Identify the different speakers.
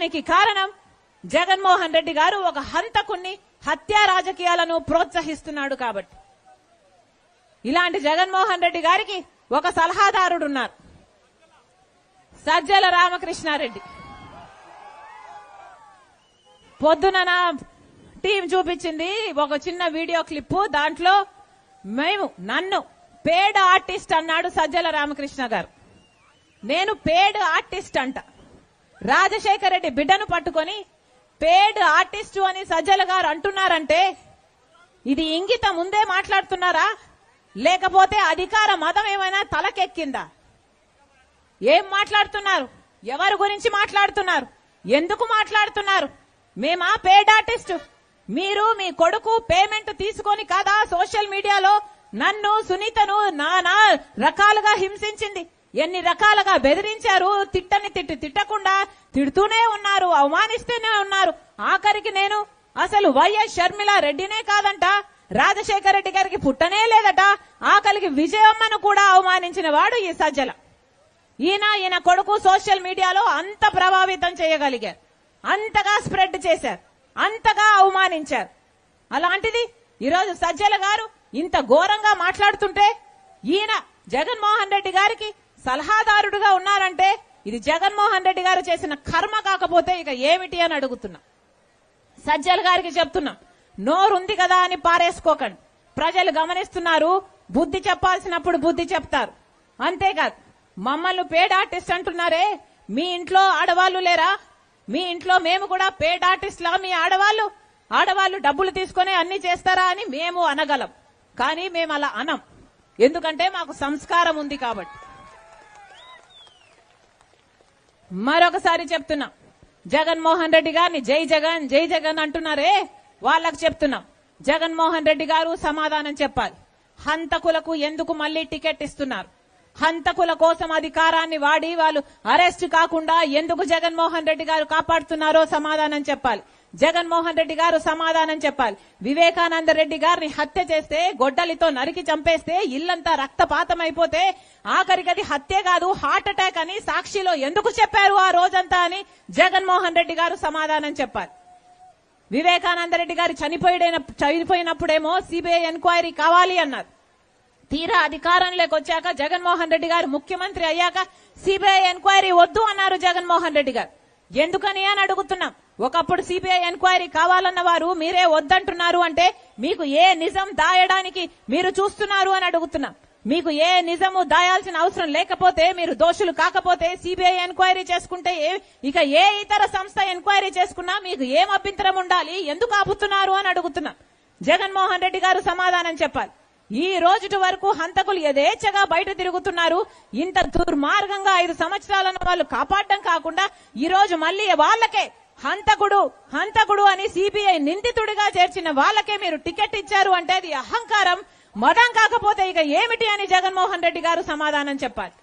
Speaker 1: దానికి కారణం జగన్మోహన్ రెడ్డి గారు ఒక హంతకుణ్ణి హత్యా రాజకీయాలను ప్రోత్సహిస్తున్నాడు కాబట్టి. ఇలాంటి జగన్మోహన్ రెడ్డి గారికి ఒక సలహాదారుడు ఉన్నారు సజ్జల రామకృష్ణారెడ్డి. పొద్దున నా టీం చూపించింది ఒక చిన్న వీడియో క్లిప్ దాంట్లో మేము నన్ను పేడ్ ఆర్టిస్ట్ అన్నాడు సజ్జల రామకృష్ణ గారు. నేను పేడ్ ఆర్టిస్ట్ అంట. రాజశేఖర రెడ్డి బిడ్డను పట్టుకొని పేడ్ ఆర్టిస్టు అని సజ్జల గారు అంటున్నారంటే ఇది ఇంగిత ముందే మాట్లాడుతున్నారా? లేకపోతే అధికార మతం ఏమైనా తలకెక్కిందా? ఏం మాట్లాడుతున్నారు? ఎవరి గురించి మాట్లాడుతున్నారు? ఎందుకు మాట్లాడుతున్నారు? మేమా పేడ్ ఆర్టిస్ట్? మీరు మీ కొడుకు పేమెంట్ తీసుకొని కదా? సోషల్ మీడియాలో నన్ను సునీతను నానా రకాలుగా హింసించింది. ఎన్ని రకాలుగా బెదిరించారు? తిట్టని తిట్టి తిట్టకుండా తిడుతూనే ఉన్నారు అవమానిస్తూనే ఉన్నారు. ఆఖరికి నేను అసలు వైఎస్ షర్మిల రెడ్డినే కాదంట రాజశేఖర రెడ్డి గారికి పుట్టనే లేదట ఆకలికి విజయమ్మను కూడా అవమానించిన వాడు ఈ సజ్జల. ఈయన ఈయన కొడుకు సోషల్ మీడియాలో అంత ప్రభావితం చేయగలిగారు. అంతగా స్ప్రెడ్ చేశారు. అంతగా అవమానించారు. అలాంటిది ఈరోజు సజ్జల గారు ఇంత ఘోరంగా మాట్లాడుతుంటే ఈయన జగన్మోహన్ రెడ్డి గారికి సలహాదారుడుగా ఉన్నారంటే ఇది జగన్మోహన్ రెడ్డి గారు చేసిన కర్మ కాకపోతే ఇక ఏమిటి అని అడుగుతున్నా. సజ్జల గారికి చెప్తున్నాం. నోరుంది కదా అని పారేసుకోకండి. ప్రజలు గమనిస్తున్నారు బుద్ధి చెప్పాల్సినప్పుడు బుద్ధి చెప్తారు. అంతేకాదు మమ్మల్ని పేడ్ ఆర్టిస్ట్ అంటున్నారే మీ ఇంట్లో ఆడవాళ్ళు లేరా? మీ ఇంట్లో మేము కూడా పేడ్ ఆర్టిస్ట్లా మీ ఆడవాళ్ళు? ఆడవాళ్ళు డబ్బులు తీసుకొని అన్ని చేస్తారా అని మేము అనగలం. కానీ మేము అలా అనం ఎందుకంటే మాకు సంస్కారం ఉంది కాబట్టి. మరొకసారి చెప్తున్నా. జగన్మోహన్ రెడ్డి గారిని జై జగన్ జై జగన్ అంటున్నారే? వాళ్ళకు చెప్తున్నాం. జగన్మోహన్ రెడ్డి గారు సమాధానం చెప్పాలి. హంతకులకు ఎందుకు మళ్ళీ టికెట్ ఇస్తున్నారు? హంతకుల కోసం అధికారాన్ని వాడి వాళ్ళు అరెస్ట్ కాకుండా ఎందుకు జగన్మోహన్ రెడ్డి గారు కాపాడుతున్నారో సమాధానం చెప్పాలి. జగన్మోహన్ రెడ్డి గారు సమాధానం చెప్పాలి. వివేకానంద రెడ్డి గారిని హత్య చేస్తే గొడ్డలితో నరికి చంపేస్తే ఇల్లంతా రక్తపాతం అయిపోతే ఆఖరికది హత్య కాదు హార్ట్ అటాక్ అని సాక్షిలో ఎందుకు చెప్పారు ఆ రోజంతా అని జగన్మోహన్ రెడ్డి గారు సమాధానం చెప్పాలి. వివేకానంద రెడ్డి గారు చనిపోయిన చనిపోయినప్పుడేమో సిబిఐ ఎంక్వైరీ కావాలి అన్నారు. తీరా అధికారంలోకి వచ్చాక జగన్మోహన్ రెడ్డి గారు ముఖ్యమంత్రి అయ్యాక సిబిఐ ఎంక్వైరీ వద్దు అన్నారు జగన్మోహన్ రెడ్డి గారు. ఎందుకని అని అడుగుతున్నాం. ఒకప్పుడు సిబిఐ ఎంక్వైరీ కావాలన్న వారు మీరే వద్దంటున్నారు అంటే మీకు ఏ నిజం దాయడానికి మీరు చూస్తున్నారు అని అడుగుతున్నాం. మీకు ఏ నిజము దాయాల్సిన అవసరం లేకపోతే మీరు దోషులు కాకపోతే సిబిఐ ఎంక్వైరీ చేసుకుంటే ఇక ఏ ఇతర సంస్థ ఎంక్వైరీ చేసుకున్నా మీకు ఏం అభ్యంతరం ఉండాలి? ఎందుకు ఆపుతున్నారు అని అడుగుతున్నాం. జగన్మోహన్ రెడ్డి గారు సమాధానం చెప్పాలి. ఈ రోజుటి వరకు హంతకులు యథేచ్ఛగా బయట తిరుగుతున్నారు. ఇంత దుర్మార్గంగా ఐదు సంవత్సరాలను వాళ్ళు కాపాడడం కాకుండా ఈ రోజు మళ్ళీ వాళ్ళకే హంతకుడు హంతకుడు అని సిబిఐ నిందితుడిగా చేర్చిన వాళ్ళకే మీరు టికెట్ ఇచ్చారు అంటే అది అహంకారం. మదం కాకపోతే ఇక ఏమిటి అని జగన్మోహన్ రెడ్డి గారు సమాధానం చెప్పాలి.